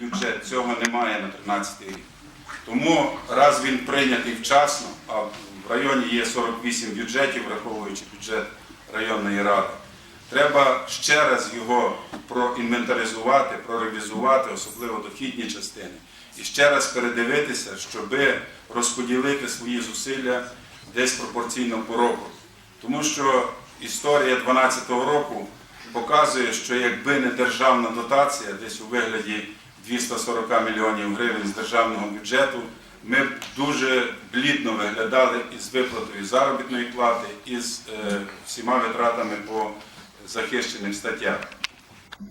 бюджет, цього немає на 13 рік. Тому раз він прийнятий вчасно, а в районі є 48 бюджетів, враховуючи бюджет районної ради, треба ще раз його проінвентаризувати, проревізувати, особливо дохідні частини, і ще раз передивитися, щоб розподілити свої зусилля десь пропорційно по року. Тому що історія 2012 року показує, що якби не державна дотація, десь у вигляді 240 мільйонів гривень з державного бюджету, ми дуже блідно виглядали із виплатою заробітної плати, і з е, всіма витратами по захищених статтях.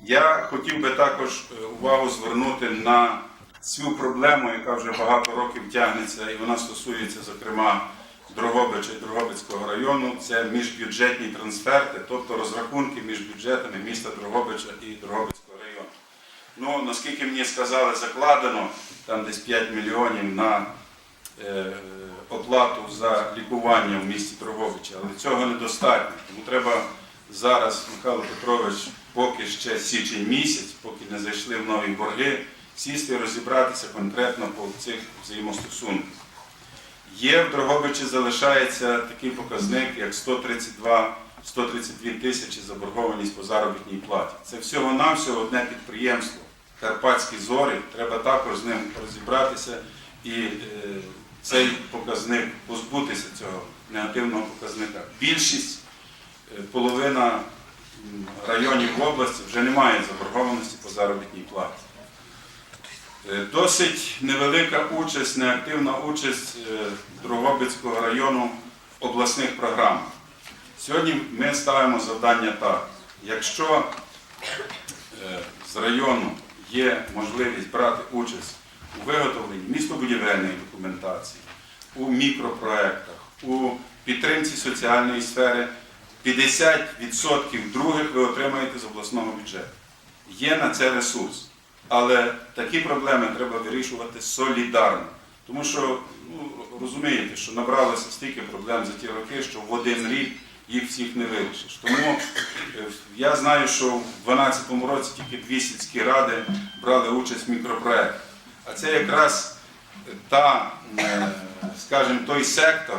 Я хотів би також е, увагу звернути на цю проблему, яка вже багато років тягнеться, і вона стосується, зокрема, Дрогобича і Дрогобицького району. Це міжбюджетні трансферти, тобто розрахунки між бюджетами міста Дрогобича і Дрогобицького. Ну, наскільки мені сказали, закладено там десь 5 мільйонів на е, оплату за лікування в місті Дрогобича, але цього недостатньо. Тому треба зараз, Михайло Петрович, поки ще січень місяць, поки не зайшли в нові борги, сісти і розібратися конкретно по цих взаємостосунках. Є в Дрогобичі залишається такий показник, як 132 132 тисячі заборгованість по заробітній платі. Це всього-навсього одне підприємство. Карпатські зорі, треба також з ним розібратися і е, цей показник позбутися цього негативного показника. Більшість, е, половина районів області вже немає заборгованості по заробітній платі. Е, Досить невелика участь, неактивна участь Дрогобицького району в обласних програмах. Сьогодні ми ставимо завдання так. Якщо е, з району є можливість брати участь у виготовленні містобудівельної документації, у мікропроектах, у підтримці соціальної сфери, 50% других ви отримаєте з обласного бюджету. Є на це ресурс. Але такі проблеми треба вирішувати солідарно. Тому що ну, розумієте, що набралося стільки проблем за ті роки, що в один рік їх всіх не вирішиш. Тому е, я знаю, що в 2012 році тільки дві сільські ради брали участь в мікропроектах. А це якраз та, е, скажімо, той сектор,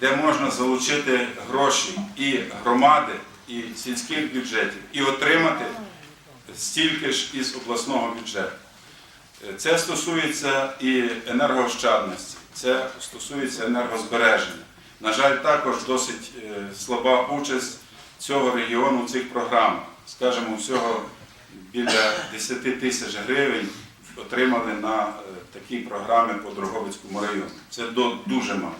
де можна залучити гроші і громади, і сільських бюджетів, і отримати стільки ж із обласного бюджету. Е, Це стосується і енергоощадності, це стосується енергозбереження. На жаль, також досить е, слаба участь цього регіону в цих програмах. Скажімо, всього біля 10 тисяч гривень отримали на е, такі програми по Дрогобицькому району. Це дуже мало.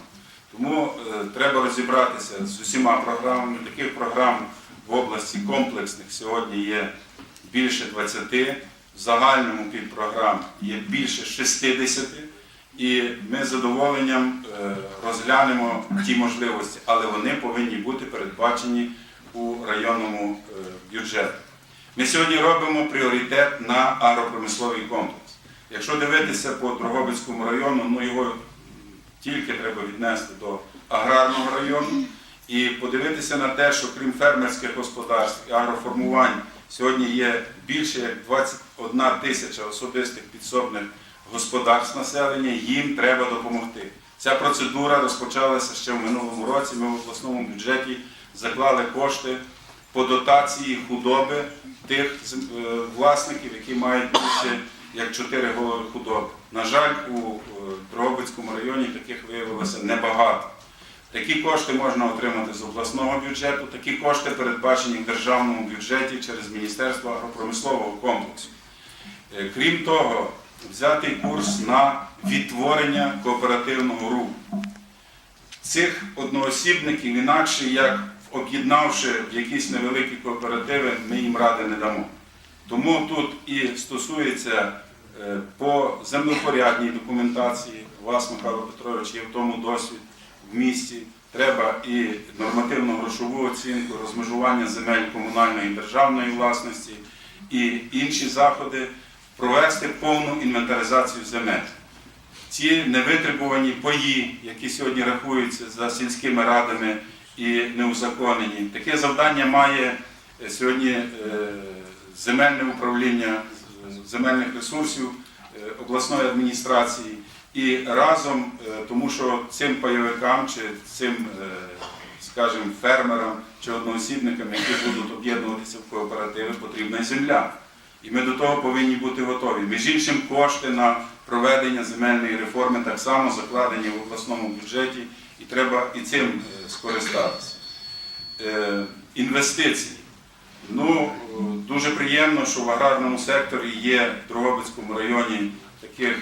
Тому е, треба розібратися з усіма програмами. Таких програм в області комплексних сьогодні є більше 20, в загальному підпрограм є більше 60. І ми з задоволенням е, розглянемо ті можливості, але вони повинні бути передбачені у районному е, бюджеті. Ми сьогодні робимо пріоритет на агропромисловий комплекс. Якщо дивитися по Дрогобицькому району, ну його тільки треба віднести до аграрного району і подивитися на те, що крім фермерських господарств і агроформувань, сьогодні є більше як 21 тисяча особистих підсобних господарств населення, їм треба допомогти. Ця процедура розпочалася ще в минулому році. Ми в обласному бюджеті заклали кошти по дотації худоби тих е, власників, які мають більше як 4 голови худоби. На жаль, у е, Дрогобицькому районі таких виявилося небагато. Такі кошти можна отримати з обласного бюджету, такі кошти передбачені в державному бюджеті через Міністерство агропромислового комплексу. Е, Крім того, взятий курс на відтворення кооперативного руху. Цих одноосібників інакше, як об'єднавши в якісь невеликі кооперативи, ми їм ради не дамо. Тому тут і стосується е, по землепорядній документації, вас, Михайло Петрович, є в тому досвід в місті. Треба і нормативно-грошову оцінку, розмежування земель комунальної і державної власності і інші заходи, провести повну інвентаризацію земель. Ці невитребувані паї, які сьогодні рахуються за сільськими радами і неузаконені, таке завдання має е, сьогодні е, земельне управління земельних ресурсів е, обласної адміністрації і разом, тому що цим пайовикам чи цим, скажімо, фермерам чи одноосібникам, які будуть об'єднуватися в кооперативи, потрібна земля. І ми до того повинні бути готові. Між іншим, кошти на проведення земельної реформи так само закладені в обласному бюджеті, і треба і цим е, скористатися. Е, Інвестиції. Ну, е, дуже приємно, що в аграрному секторі є в Дрогобицькому районі таких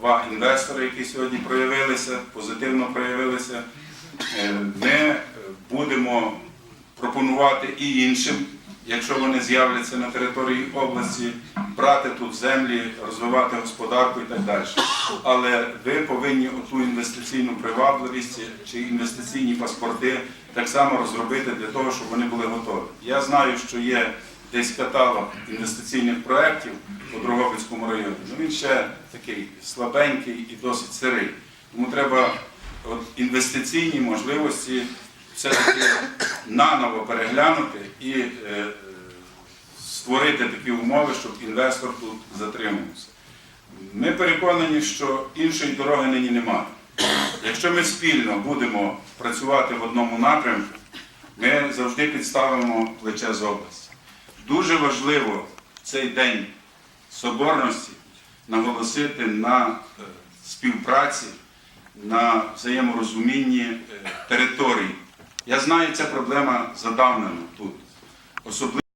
два інвестори, які сьогодні проявилися, позитивно проявилися. Ми будемо пропонувати і іншим, якщо вони з'являться на території області, брати тут землі, розвивати господарку і так далі. Але ви повинні оту інвестиційну привабливість чи інвестиційні паспорти так само розробити для того, щоб вони були готові. Я знаю, що є десь каталог інвестиційних проєктів у Дрогобицькому районі. Ну він ще такий слабенький і досить сирий. Тому треба от, інвестиційні можливості все-таки наново переглянути і е, створити такі умови, щоб інвестор тут затримувався. Ми переконані, що іншої дороги нині немає. Якщо ми спільно будемо працювати в одному напрямку, ми завжди підставимо плече з області. Дуже важливо в цей день соборності наголосити на е, співпраці, на взаєморозумінні е, територій. Я знаю, ця проблема задавнена тут. Особливо